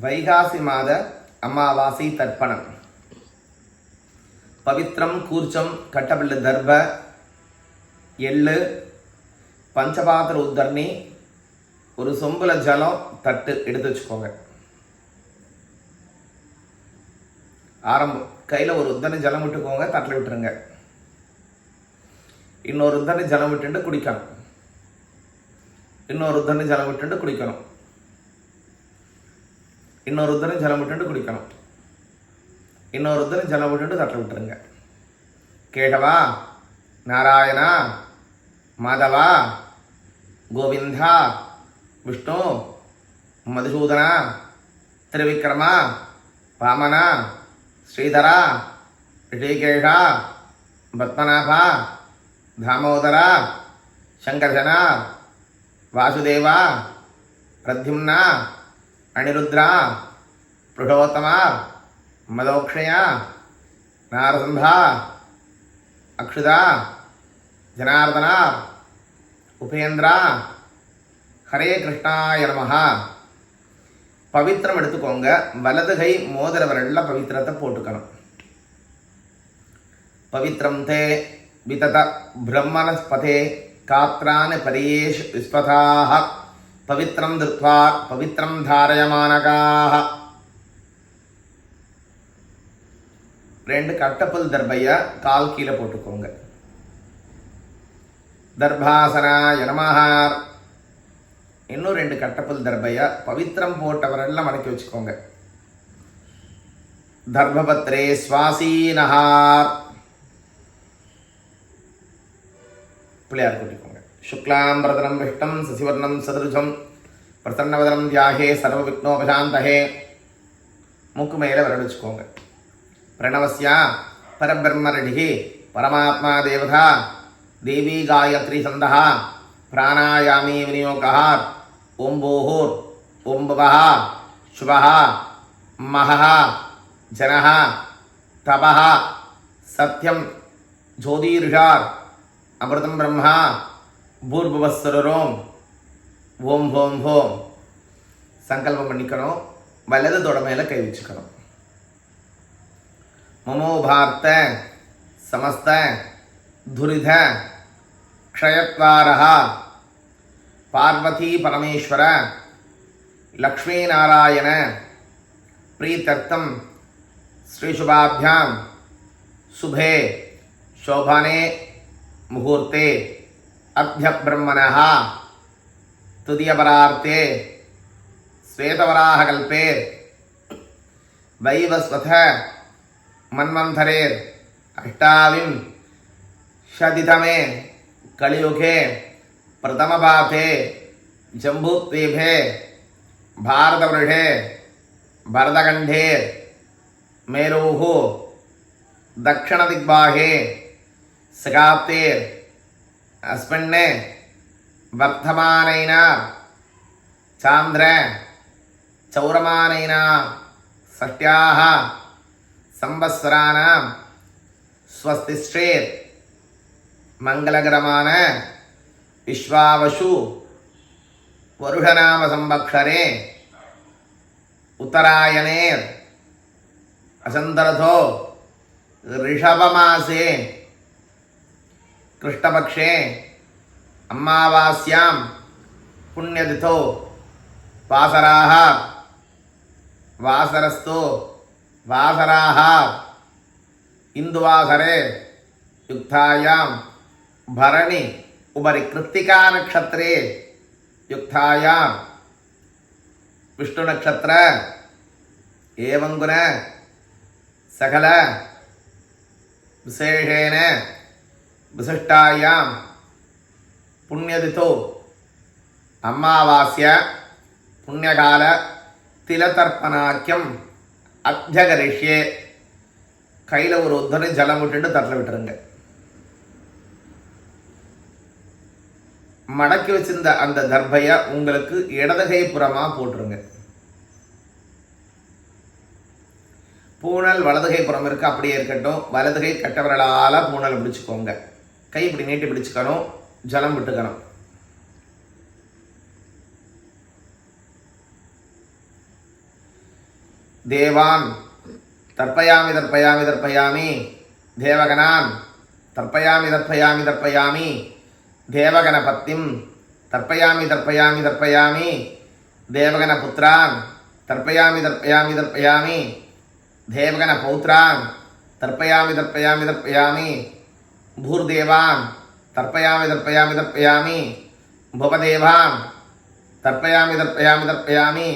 வைகாசி மாத அமாவாசை தர்ப்பணம். பவித்ரம் கூர்ச்சம் கட்டபிள்ளு தர்ப எள்ளு பஞ்சபாத்திர உத்தரணி ஒரு சொம்புல ஜலம் தட்டு எடுத்து வச்சுக்கோங்க. ஆரம்பம். கையில் ஒரு உத்தரணி ஜலம் விட்டுக்கோங்க தட்டில் விட்டுருங்க. இன்னொரு உத்தரணி ஜலம் விட்டுட்டு குடிக்கணும். இன்னொரு உத்தரணி ஜலம் விட்டுட்டு குடிக்கணும். இன்னொரு உத்தரம் ஜலம் விட்டுட்டு குடிக்கணும் இன்னொரு உத்தரம் ஜலம் விட்டுட்டு தட்டில் விட்டுருங்க கேட்டவா நாராயணா மாதவா கோவிந்தா விஷ்ணு மதுசூதனா திருவிக்ரமா வாமனா ஸ்ரீதரா ரிஷிகேஷா பத்மநாபா தாமோதரா சங்கர்ஷனா வாசுதேவா பிரத்யும்னா அனிருத்ரா புருஷோத்தமா மதோக்ஷயா நாரசம்பா அக்ஷுதா ஜனார்தனா உபேந்திரா ஹரே கிருஷ்ணாய நமஹா. பவித்திரம் எடுத்துக்கோங்க வலது கை மோதிர விரல்ல பவித்திரத்தை போட்டுக்கணும். பவித்திரம் தே விதத பிரம்மணஸ்பதே காத்ரான் பரியேஷ் விஸ்வதாக பவித்திரம் திருத்வா பவித்திரம் தாரயமானகாக ரெண்டு கட்டப்பல் தர்பைய கால் கீழே போட்டுக்கோங்க. தர்பாசனா நமஹார். இன்னும் ரெண்டு கட்டப்பல் தர்பைய பவித்திரம் போட்டவரெல்லாம் மடக்கி வச்சுக்கோங்க. தர்பபத்ரே சுவாசீனஹார். பிள்ளையார் குட்டி शुक्लां वरदनं विष्टं ससिवर्णं सदृशं பிரசன்னவதனம் தியாகே சர்வ விக்னோபசாந்தகே மூக்கு மேலே விரல் வச்சுக்கோங்க பிரணவஸ்யா பரபிரம்மரடிகி பரமாத்மா தேவதா தேவி காயத்ரி சந்தா பிராணாயாமி விநியோகா ஓம் போஹூர் ஓம் பவः शुभः महः जनः तपः सत्यं ज्योतिर्षार् अमृतं ब्रह्मा பூர்பவஸ்வரரோம் ஓம் ஹோம் ஹோம் சங்கல்பம் பண்ணிக்கணும் வலது தொட மேல கை வச்சுக்கணும் மமோ பார்த்த சமஸ்த துரித க்ஷயத்வாரः பார்வதி பரமேஸ்வர லக்ஷ்மீநாராயண प्रीत्यर्थम श्रीशुभाभ्याम शुभे शोभने मुहूर्ते अभ्यब्रह्मण। तृतीयपरार्ते श्वेतवराहकल्पे वैवस्वथ मन्वन्थरेर् अष्टाविंशतितमे कलियुगे प्रथमपापे जम्बूद्वीपे भारतवृषे भरतखण्डे दक्षिण दक्षिणदिग्बाहे सकाप्तेर् அஸ்மண்ணே வர்த்தமானைனா சாந்திர சௌரமானைனா சட்டியாக சம்பஸ்வரானாம் ஸ்வஸ்தி ஸ்ரேத் மங்களகரமான விஸ்வாவசு வருஷநாம சம்பக்ஷரே உத்தராயணேர் அசந்தரதோ ரிஷபமாசே. కృష్ణపక్షే అమ్మావాస్యాం పుణ్యతిథో వాసరాహ వాసరస్తో వాసరాహ ఇందువాసరే యుక్తాయాం భరణి ఉపరి కృత్తికా నక్షత్రే యుక్తాయాం విష్ణునక్షత్ర ఏవంగున సకల విశేషేణ விசிஷ்டாயாம் புண்ணியதிதோ. அமாவாசிய புண்ணியகால திலதர்ப்பணாக்கியம் அப்ஜகரிஷ்யே. கையில் ஒரு ஒத்தனை ஜலம் விட்டுட்டு தட்டில் விட்டுருங்க. மடக்கி வச்சிருந்த அந்த தர்பையை உங்களுக்கு இடதுகை புறமாக போட்டுருங்க. பூணல் வலதுகை புறம் இருக்கு அப்படியே இருக்கட்டும். வலதுகை கட்டவர்களால் பூணல் பிடிச்சிக்கோங்க கை இப்படி நீட்டி பிடிச்சுக்கணும் ஜலம் விட்டுக்கணும் தேவான் தர்ப்பயாமி தர்ப்பயாமி தர்ப்பயாமி தேவகனான் தர்ப்பயாமி தர்ப்பயாமி தர்ப்பயாமி தேவகணபத்திம் தர்ப்பயாமி தர்ப்பயாமி தர்ப்பயாமி தேவகணபுத்திரான் தர்ப்பயாமி தர்ப்பயாமி தர்ப்பயாமி தேவகணபௌத்ரான் தர்ப்பயாமி தர்ப்பயாமி தர்ப்பயாமி భూర్దేవాన్ తర్పయామి తర్పయామి తర్పయామి భువదేవాన్ తర్పయామి తర్పయామి తర్పయామి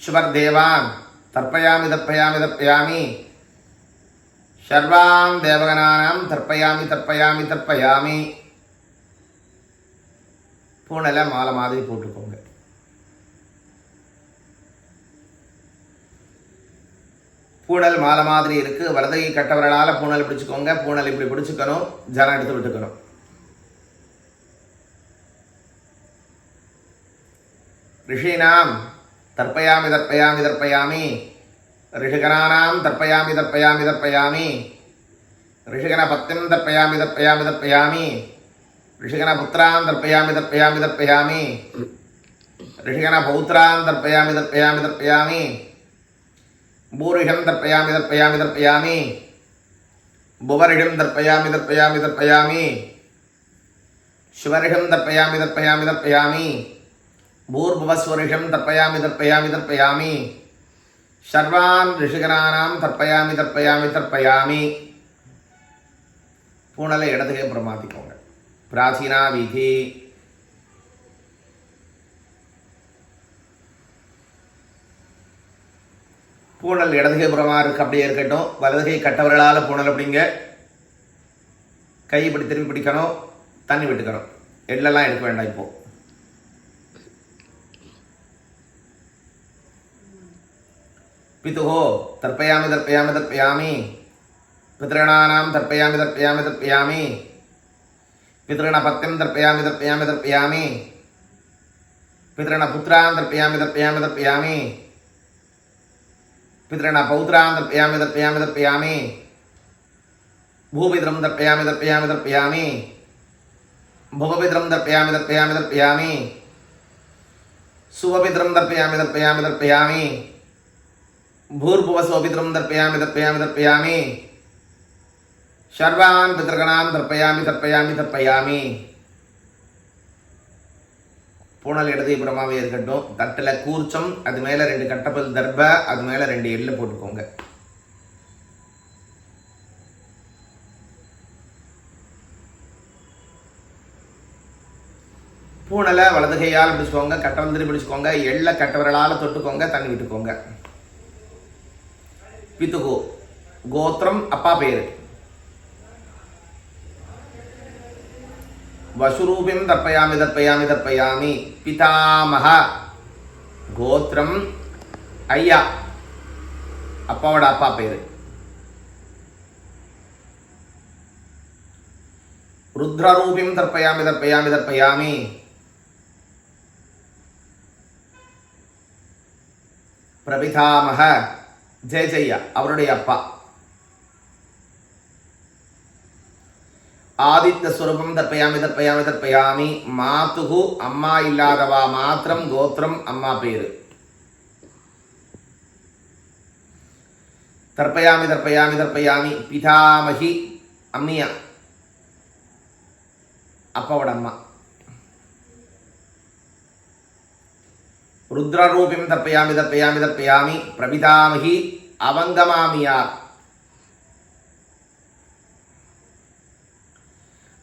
శుభర్దేవాన్ తర్పయామి తర్పయామి తర్పయామి సర్వాం దేవగణానాం తర్పయామి తర్పయామి తర్పయామి பூனலை மாலை மாதிரி போட்டுக்கோங்க பூனல் மாலை மாதிரி இருக்கு. வலதை கட்டவர்களால் பூனல் பிடிச்சுக்கோங்க. பூனல் இப்படி பிடிச்சுக்கணும். ஜலம் எடுத்து விட்டுக்கணும். ரிஷீனாம் தர்ப்பயாமி தர்ப்பயாமி தர்ப்பயாமி. ரிஷிகணானாம் தர்ப்பயாமி தர்ப்பயாமி தர்ப்பயாமி. ரிஷிகணபத்திம் தர்ப்பயாமி தர்ப்பயாமி தர்ப்பயாமி. ரிஷிகணபுத்திரான் தர்ப்பயாமி தர்ப்பயாமி தர்ப்பயாமி. பௌத்திராம் தர்ப்பயாமி தர்ப்பயாமி தர்ப்பயாமி. பூரிஷம் தர்ப்பயாமி தர்ப்பயாமி தர்ப்பயாமி புவரிஷம் தர்ப்பயாமி தர்ப்பயாமி தர்ப்பயாமி शिवरिषं दर्पयामि दर्पयामि दर्पयामि भूर्भुवस्वरिषं दर्पयामि दर्पयामि दर्पयामि सर्वान् ऋषिगणानां தர்ப்பயாமி தர்ப்பயாமி தர்ப்பயாமி பூனலை இடதுகை பிரமாத்திக்கோங்க பிராச்சீனா விதி பூணல் இடதுகை புறமாக இருக்கு அப்படியே இருக்கட்டும். வலதுகை கட்டவர்களால் பூனல் அப்படிங்க. கை இப்படி திரும்பி பிடிக்கணும். தண்ணி விட்டுக்கணும். எல்லாம் எடுக்க வேண்டாம் இப்போது பிதுகோ தர்ப்பயாமி தர்ப்பயாமி தர்ப்பயாமி பித்ரணானாம் தர்ப்பயாமி தர்ப்பயாமி தர்ப்பயாமி பித்ரணபத்தியம் தர்ப்பயாமி தர்ப்பயாமி தர்ப்பயாமி பித்ரணபுத்திரான் தர்ப்பயாமி தர்ப்பயாமி தர்ப்பயாமி पितृण पौत्रां तर्पयामि तर्पयामि तर्पयामि। भूपितरं तर्पयामि तर्पयामि तर्पयामि। भुवपितरं तर्पयामि तर्पयामि तर्पयामि। सुवपितरं तर्पयामि तर्पयामि तर्पयामि। भूर्भुवस्वपितरं तर्पयामि तर्पयामि तर्पयामि। सर्वान् पितृगणान् तर्पयामि तर्पयामि तर्पयामि। பூனல் இடது புறமாவே இருக்கட்டும். தட்டில் கூர்ச்சம் அது மேலே ரெண்டு கட்டப்பல் தர்ப அது மேலே ரெண்டு எள்ளு போட்டுக்கோங்க. பூனலை வலதுகையால் பிடிச்சிக்கோங்க கட்டவந்திரி பிடிச்சிக்கோங்க எள்ள கட்டவர்களால் தொட்டுக்கோங்க தண்ணி விட்டுக்கோங்க. பித்துகோ கோத்திரம் அப்பா பேர் वसुरूपिं तर्पयामि तर्पयामि तर्पयामि पितामह கோத்திரம் ஐயா அப்பாவோட அப்பா பேர் ருத்ரரூபிம் தர்ப்பயாமி தர்ப்பயாமி தர்ப்பயாமி பிரபிதாமக ஜெய ஜெய்யா அவருடைய அப்பா ஆதித்த சுரூபம் தற்பயாமி தற்பயாமி தற்பயாமி மாத்துகு அம்மா இல்லாதவா மாத்திரம் கோத்திரம் அம்மா பேரு தற்பயாமி தற்பயாமி தற்பயாமி பிதாமகி அம்மியா அப்பாவோட அம்மா ருத்ரரூபிம் தற்பயாமி தற்பயாமி தற்பயாமி பிரபிதாமகி அவங்கமாமியார்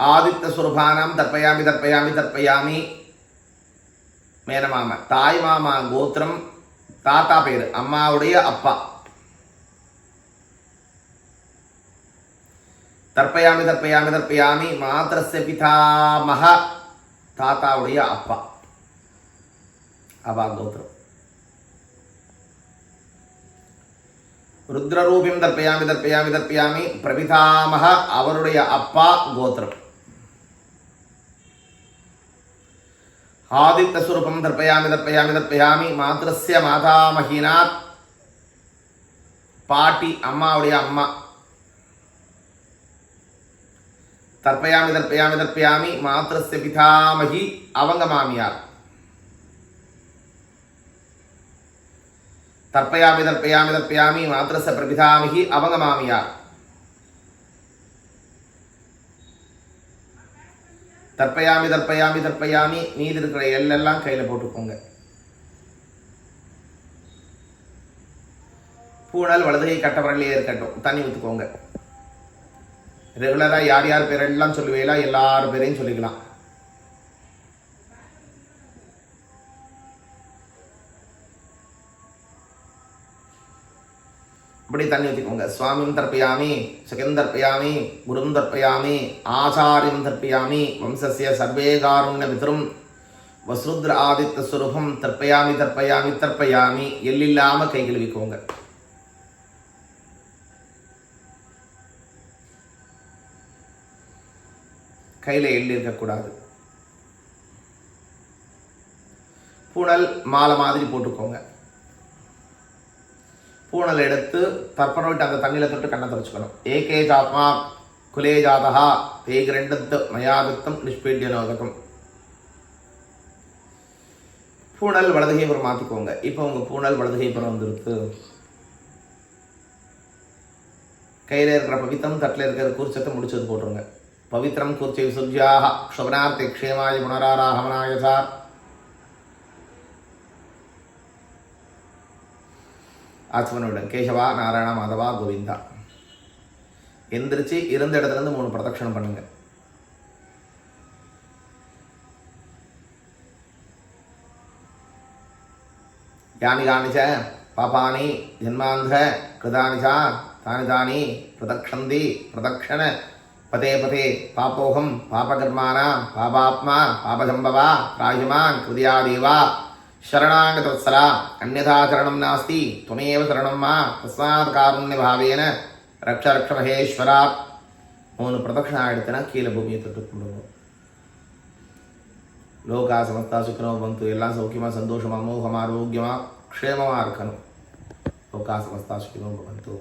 ஆதித்த சுரபானாம் தர்ப்பயாமி தர்ப்பயாமி தர்ப்பயாமி மேனமாமா தாய் மாமா கோத்திரம் தாத்தா பேர் அம்மாவுடைய அப்பா தர்ப்பயாமி தர்ப்பயாமி தர்ப்பயாமி மாத்திரஸ்ய பிதாமக தாத்தாவுடைய அப்பா அவா கோத்திரம் ருத்ரரூபிம் தர்ப்பயாமி தர்ப்பயாமி தர்ப்பயாமி பிரபிதாமக அவருடைய அப்பா கோத்திரம் ஆதித்தஸ்வரூபம் தர்ப்பயாமி தர்ப்பயாமி தர்ப்பயாமி மாத்திரஸ்ய மாதாமகினாத். பாட்டி அம்மாவுடைய அம்மா. தர்ப்பயாமி தர்ப்பயாமி தர்ப்பயாமி மாத்திரஸ்ய பிதாமகி அவங்க மாமியார். தர்ப்பயாமி தர்ப்பயாமி தர்ப்பயாமி மாத்திரஸ்ய பிரபிதாமகி அவங்க மாமியார். தர்ப்பயாமி தர்ப்பயாமி தர்ப்பயாமி மீதி இருக்கிற எல்லாம் கையில் போட்டுக்கோங்க. பூனால் வலதுகை கட்டவரலையே இருக்கட்டும். தண்ணி ஊற்றுக்கோங்க ரெகுலராக யார் யார் பேரெல்லாம் சொல்லுவீங்களா எல்லார் பேரையும் சொல்லிக்கலாம். இப்படி தண்ணி வச்சுக்கோங்க. சுவாமியும் தர்ப்பயாமி சகன் தர்ப்பயாமி குரும் தர்ப்பயாமி ஆச்சாரியம் தர்ப்பயாமி வம்சசிய சர்வே காருண்ய பிதரும் வசுருத்ர ஆதித்த சுரூபம் தர்ப்பயாமி தர்ப்பயாமி தர்ப்பயாமி எல்லில்லாமல் கை கழுவிக்கோங்க. கையில் எள்ளு இருக்கக்கூடாது. பூனல் மாலை மாதிரி போட்டுக்கோங்க. பூனல் எடுத்து தர்ப்பணம் விட்டு அந்த தண்ணியில் தொட்டு கண்ணை துடைச்சுக்கணும். ஏகே ஜாத்மா குலே ஜாதகா தேக் ரெண்டத்து மயாதத்தம் நிஷ்பீட்ய நோகத்தம் பூனல் வலதுகைப்புறம் மாற்றிக்கோங்க இப்போ உங்கள் பூனல் வலதுகைப்புறம் வந்துருக்கு கையில் இருக்கிற பவித்தம் தட்டில் இருக்கிற கூர்ச்சத்தை முடிச்சது போட்டுருங்க. பவித்ரம் கூர்ச்சை சுர்ஜியாக க்ஷபனார்த்தி க்ஷேமாய புனராராகமனாய ஆத்மனுடன். கேசவா நாராயணா மாதவா கோவிந்தா. எந்திரிச்சு இருந்த இடத்துலேருந்து மூணு பிரதட்சணம் பண்ணுங்க. யானி காணிச்ச பாபானி ஜன்மாந்த கிருதானி தானி தானி பிரதக்ஷந்தி பிரதக்ஷண பதே பதே பாப்போகம் பாபகர்மானா பாபாத்மா பாபசம்பவா ராஜமான் கிருதியாதேவா ಶರಣಾಂಗತತ್ಸರ ಅನ್ಯಥಾ ಶರಣಂ ನಾಸ್ತಿ ತ್ವಮೇವ ಶರಣಂ ಮಾ ತಸ್ಮಾತ್ ಕಾರುಣ್ಯ ಭಾವೇನ ರಕ್ಷ ರಕ್ಷ ಮಹೇಶ್ವರ ಅವನು ಪ್ರದಕ್ಷಿಣ ಆಡಿತನ ಕೀಲ ಭೂಮಿಯ ತೊಟ್ಟುಕೊಂಡು ಲೋಕ ಸಮಸ್ತ ಸುಖನೋ ಬಂತು ಎಲ್ಲ ಸೌಖ್ಯಮ ಸಂತೋಷಮ ಮೋಹಮ ಆರೋಗ್ಯಮ ಕ್ಷೇಮ ಅರ್ಕನು ಲೋಕ ಸಮಸ್ತ ಸುಖಿನೋ ಬಂತು